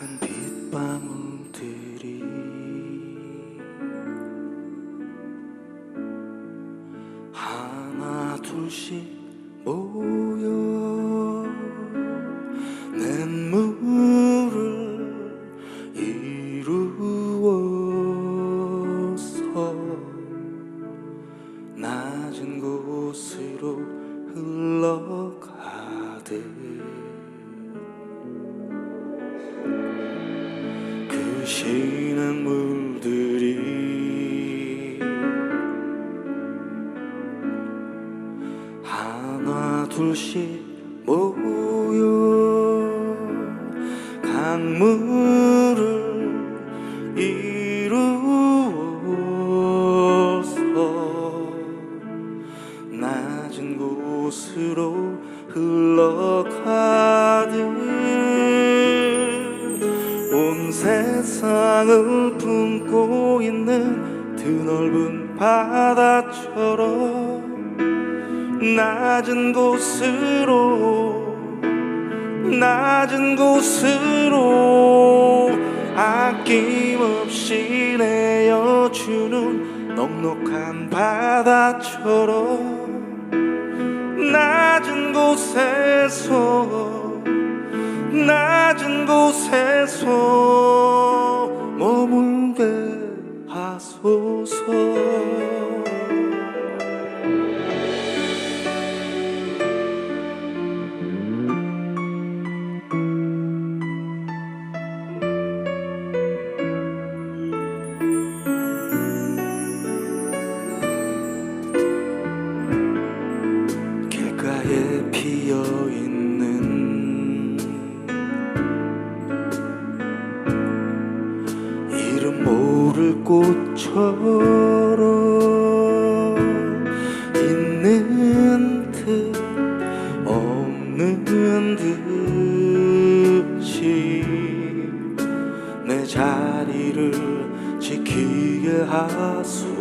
작은 빗방울들이 하나 둘씩 모여 냇물을 이루어서 낮은 곳으로 흘러가듯 그 시는 물들이 하나 둘씩 모여 강물 세상을 품고 있는 드넓은 바다처럼 낮은 곳으로 낮은 곳으로 아낌없이 내어주는 넉넉한 바다처럼 낮은 곳에서 낮은 곳에서 꽃처럼 있는 듯 없는 듯이 내 자리를 지키게 하소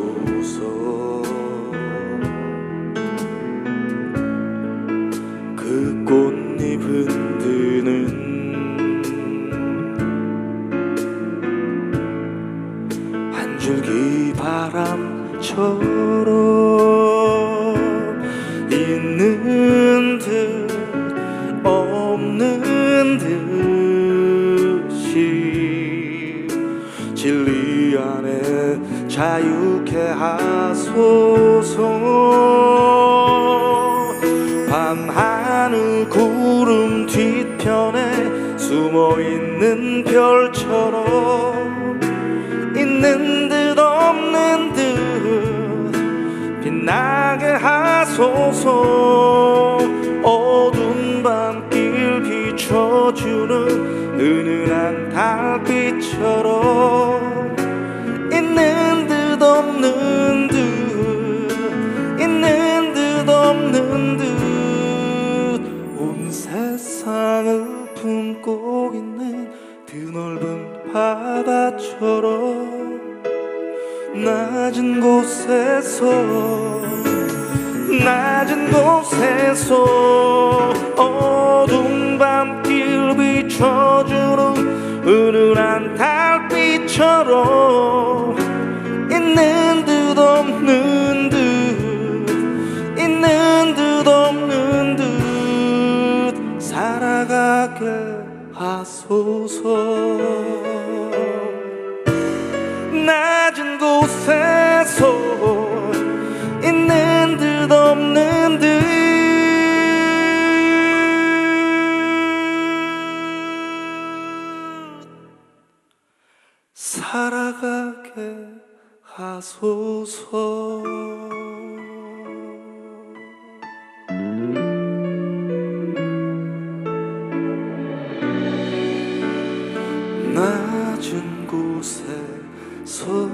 줄기 바람처럼 있는 듯 없는 듯이 진리 안에 자유케 하소서. 밤하늘 구름 뒤편에 숨어있는 별처럼 있는 듯 나게 하소서. 어두운 밤길 비춰주는 은은한 달빛처럼 있는 듯 없는 듯 있는 듯 없는 듯. 온 세상을 품고 있는 드넓은 바다처럼 낮은 곳에서 낮은 곳에서 어두운 밤길 비춰주는 은은한 달빛처럼 있는 듯 없는 듯 있는 듯 없는 듯 살아가게 하소서. 낮은 곳에 서 있는 듯 없는 듯. 살아가게 하소서. 낮은 곳에 서